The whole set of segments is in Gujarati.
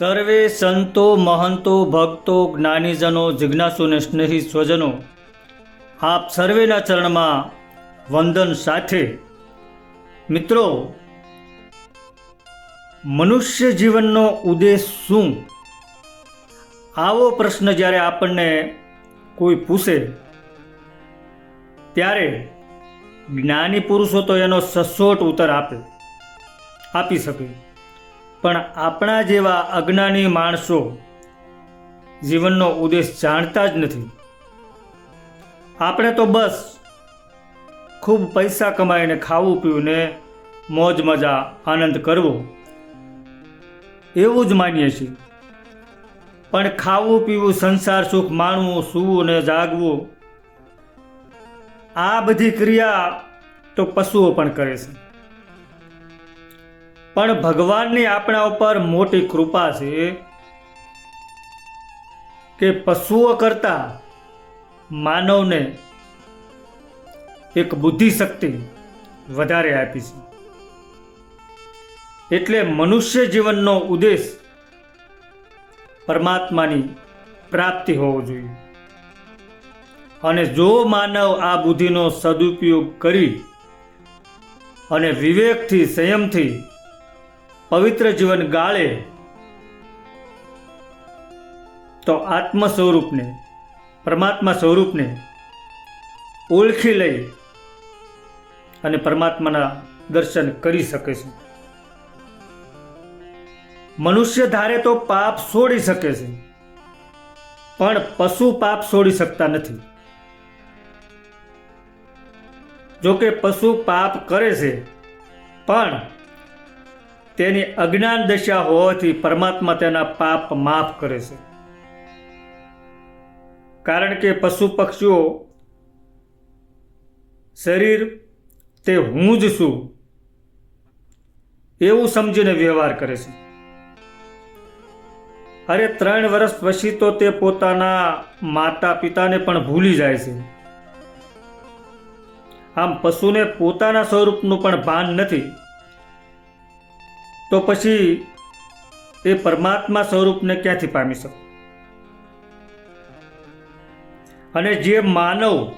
સર્વે સંતો, મહંતો, ભક્તો, જ્ઞાનીજનો, જિજ્ઞાસુ અને સ્નેહી સ્વજનો, આપ સર્વેના ચરણમાં વંદન સાથે. મિત્રો, મનુષ્ય જીવનનો ઉદ્દેશ શું? આવો પ્રશ્ન જ્યારે આપણને કોઈ પૂછે, ત્યારે જ્ઞાની પુરુષો તો એનો સચોટ ઉત્તર આપે, આપી શકે. પણ આપણા જેવા અજ્ઞાની માણસો જીવનનો ઉદ્દેશ જાણતા જ નથી. આપણે તો બસ ખૂબ પૈસા કમાઈને ખાવું પીવું મોજ, મજા, આનંદ કરવો, એવું જ માનીએ છીએ. પણ ખાવું, પીવું, સંસાર, સુખ માણવું, સૂવું ને જાગવું, આ બધી ક્રિયા તો પશુઓ પણ કરે છે. પણ ભગવાનની આપણા ઉપર મોટી કૃપા છે કે પશુઓ કરતાં માનવને એક બુદ્ધિ શક્તિ વધારે આપી છે. એટલે મનુષ્ય જીવનનો ઉદ્દેશ પરમાત્માની પ્રાપ્તિ હોવો જોઈએ. અને જો માનવ આ બુદ્ધિનો સદુપયોગ કરી અને વિવેકથી, સંયમથી પવિત્ર જીવન ગાળે તો આત્મ સ્વરૂપને, પરમાત્મા સ્વરૂપને ઓળખી લઈ અને પરમાત્માના દર્શન કરી શકે છે. મનુષ્ય ધારે તો પાપ છોડી શકે છે, પણ પશુ પાપ છોડી શકતા નથી. જોકે પશુ પાપ કરે છે, પણ તેની અજ્ઞાન દશા હોવાથી પરમાત્મા તેના પાપ માફ કરે છે. કારણ કે પશુ પક્ષીઓ શરીર તે હું જ છું એવું સમજીને વ્યવહાર કરે છે. અરે ત્રણ વર્ષ પછી તો તે પોતાના માતા પિતાને પણ ભૂલી જાય છે. આમ પશુને પોતાના સ્વરૂપનું પણ ભાન નથી. તો પછી એ પરમાત્મા સ્વરૂપને ક્યાંથી પામી શકે? અને જે માનવ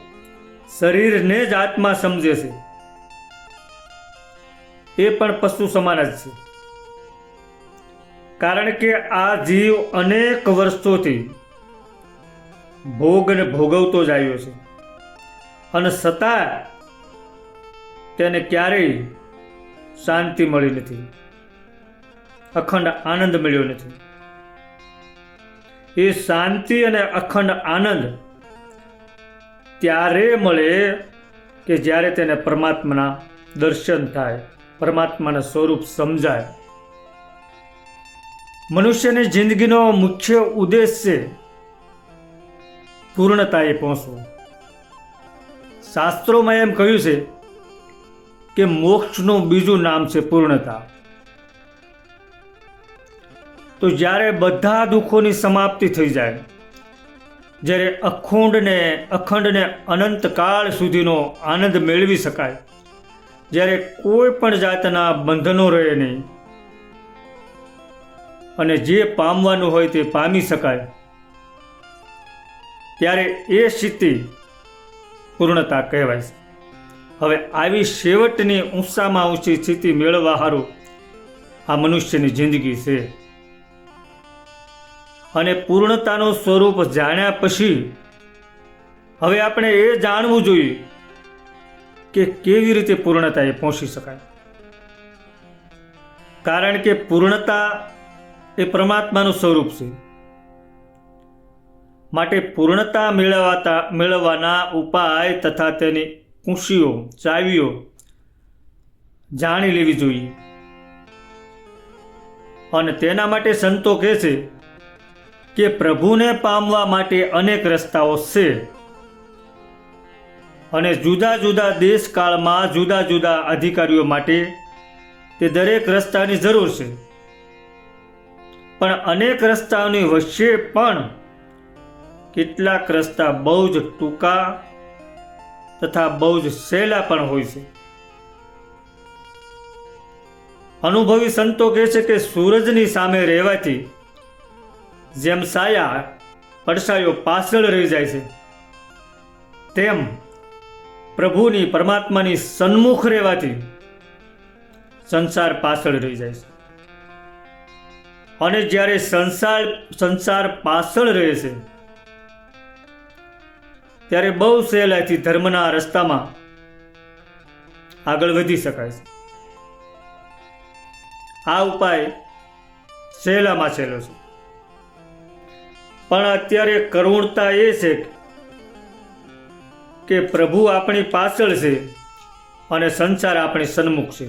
શરીરને જ આત્મા સમજે છે, એ પણ પશુ સમાન જ છે. કારણ કે આ જીવ અનેક વર્ષોથી ભોગને ભોગવતો જ આવ્યો છે. અને છતાં તેને ક્યારેય શાંતિ મળી નથી. અખંડ આનંદ મળ્યો નથી. એ શાંતિ અને અખંડ આનંદ ત્યારે મળે કે જ્યારે તેને પરમાત્માના દર્શન થાય, પરમાત્માના સ્વરૂપ સમજાય. મનુષ્યની જિંદગીનો મુખ્ય ઉદ્દેશ છે પૂર્ણતાએ પહોંચવું. શાસ્ત્રોમાં એમ કહ્યું છે કે મોક્ષનું બીજું નામ છે પૂર્ણતા. તો જ્યારે બધા દુઃખોની સમાપ્તિ થઈ જાય, જ્યારે અખંડને અખંડને અનંતકાળ સુધીનો આનંદ મેળવી શકાય, જ્યારે કોઈ પણ જાતના બંધનો રહે નહીં, અને જે પામવાનું હોય તે પામી શકાય, ત્યારે એ સ્થિતિ પૂર્ણતા કહેવાય છે. હવે આવી છેવટની ઊંચામાં ઊંચી સ્થિતિ મેળવવા સારું આ મનુષ્યની જિંદગી છે. અને પૂર્ણતાનું સ્વરૂપ જાણ્યા પછી હવે આપણે એ જાણવું જોઈએ કે કેવી રીતે પૂર્ણતાએ પહોંચી શકાય. કારણ કે પૂર્ણતા એ પરમાત્માનું સ્વરૂપ છે. માટે પૂર્ણતા મેળવાતા, મેળવવાના ઉપાય તથા તેની કુશીઓ, ચાવીઓ જાણી લેવી જોઈએ. અને તેના માટે સંતો કહે છે કે પ્રભુને પામવા માટે અનેક રસ્તાઓ છે. અને જુદા જુદા દેશકાળમાં જુદા જુદા અધિકારીઓ માટે તે દરેક રસ્તાની જરૂર છે. પણ અનેક રસ્તાઓની વચ્ચે પણ કેટલાક રસ્તા બહુ જ ટૂંકા તથા બહુ જ સહેલા પણ હોય છે. અનુભવી સંતો કહે છે કે સૂરજની સામે રહેવાથી જેમ સાયા પડસાયો પાછળ રહી જાય છે, તેમ પ્રભુની પરમાત્માની સન્મુખ રહેવાથી સંસાર પાછળ રહી જાય છે. અને જ્યારે સંસાર સંસાર પાછળ રહે છે, ત્યારે બહુ સહેલાઈથી ધર્મના રસ્તામાં આગળ વધી શકાય છે. આ ઉપાય સહેલામાં સહેલો છે. પણ અત્યારે કરુણતા એ છે કે પ્રભુ આપણી પાછળ છે અને સંસાર આપણી સન્મુખ છે.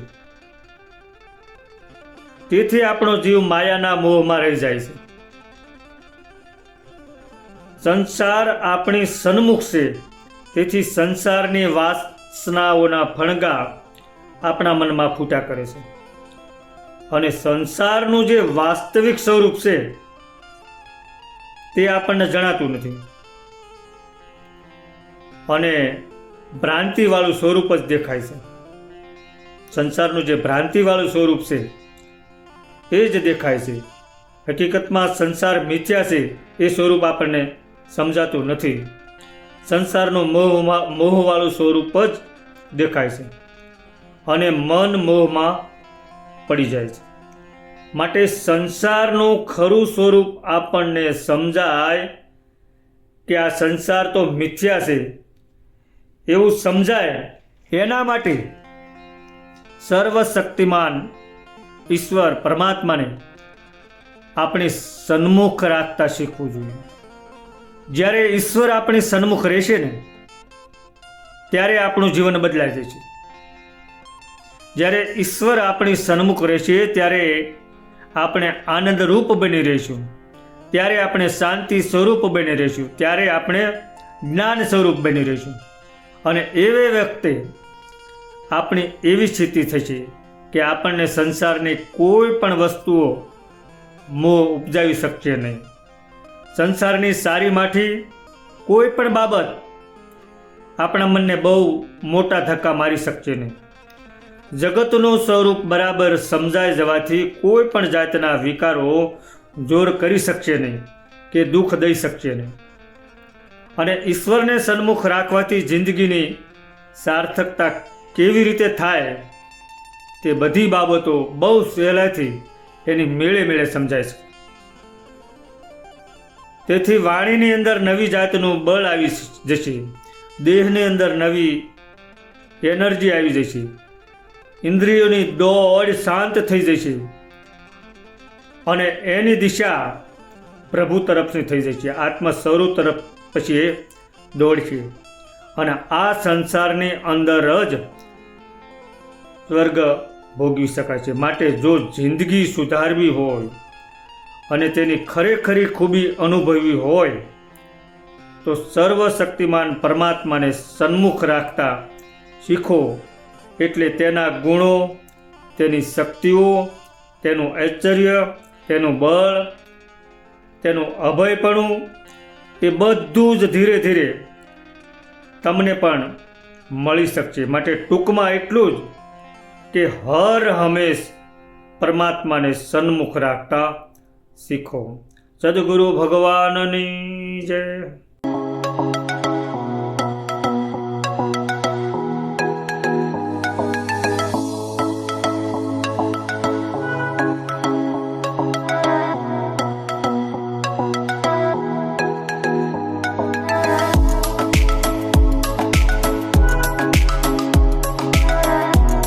તેથી આપણો જીવ માયાના મોહમાં રહી જાય છે. સંસાર આપણી સન્મુખ છે. તેથી સંસારની વાસનાઓના ફણગા આપણા મનમાં ફૂટા કરે છે. અને સંસારનું જે વાસ્તવિક સ્વરૂપ છે તે આપણને જણાતું નથી. અને ભ્રાંતિવાળું સ્વરૂપ જ દેખાય છે. સંસારનું જે ભ્રાંતિવાળું સ્વરૂપ છે, એ જ દેખાય છે. હકીકતમાં સંસાર મિથ્યા છે, એ સ્વરૂપ આપણને સમજાતું નથી. સંસારનું મોહમાં, મોહવાળું સ્વરૂપ જ દેખાય છે. અને મન મોહમાં પડી જાય છે. માટે સંસારનું ખરું સ્વરૂપ આપણને સમજાય કે આ સંસાર તો મિથ્યા છે. એવું સમજાય એના માટે સર્વશક્તિમાન ઈશ્વર પરમાત્માને આપણે સન્મુખ રાખતા શીખવું જોઈએ. જ્યારે ઈશ્વર આપણી સન્મુખ રહેશે ને, ત્યારે આપણું જીવન બદલાઈ જાય છે જ્યારે ઈશ્વર આપણી સન્મુખ રહેશે, ત્યારે આપણે આનંદરૂપ બની રહીશું. ત્યારે આપણે શાંતિ સ્વરૂપ બની રહીશું. ત્યારે આપણે જ્ઞાન સ્વરૂપ બની રહીશું. અને એવે વખતે આપણી એવી સ્થિતિ થશે કે આપણને સંસારની કોઈ પણ વસ્તુઓ મોહ ઉપજાવી શકશે નહીં. સંસારની સારીમાંથી કોઈ પણ બાબત આપણા મનને બહુ મોટા ધક્કા મારી શકશે નહીં. જગતનું સ્વરૂપ બરાબર સમજાઈ જવાથી કોઈ પણ જાતના વિકારો જોર કરી શકશે નહીં કે દુઃખ દઈ શકશે નહીં. અને ઈશ્વરને સન્મુખ રાખવાથી જિંદગીની સાર્થકતા કેવી રીતે થાય તે બધી બાબતો બહુ સહેલાઈથી એની મેળે મેળે સમજાય છે તેથી વાણીની અંદર નવી જાતનું બળ આવી જશે. દેહની અંદર નવી એનર્જી આવી જશે. ઇન્દ્રિયોની દોડ શાંત થઈ જશે અને એની દિશા પ્રભુ તરફની થઈ જાય છે. આત્મ સ્વરૂપ તરફ પછી એ દોડ છે અને આ સંસારની અંદર જ સ્વર્ગ ભોગવી શકાય છે. માટે જો જિંદગી સુધારવી હોય અને તેની ખરેખરી ખૂબી અનુભવી હોય, તો સર્વશક્તિમાન પરમાત્માને સન્મુખ રાખતા શીખો. એટલે તેના ગુણો, તેની શક્તિઓ, તેનું ઐશ્વર્ય, તેનું બળ, તેનું અભયપણું, એ બધું જ ધીરે ધીરે તમને પણ મળી શકશે. માટે ટૂંકમાં એટલું જ કે હર હંમેશ પરમાત્માને સન્મુખ રાખતા શીખો. સદગુરુ ભગવાનની જય.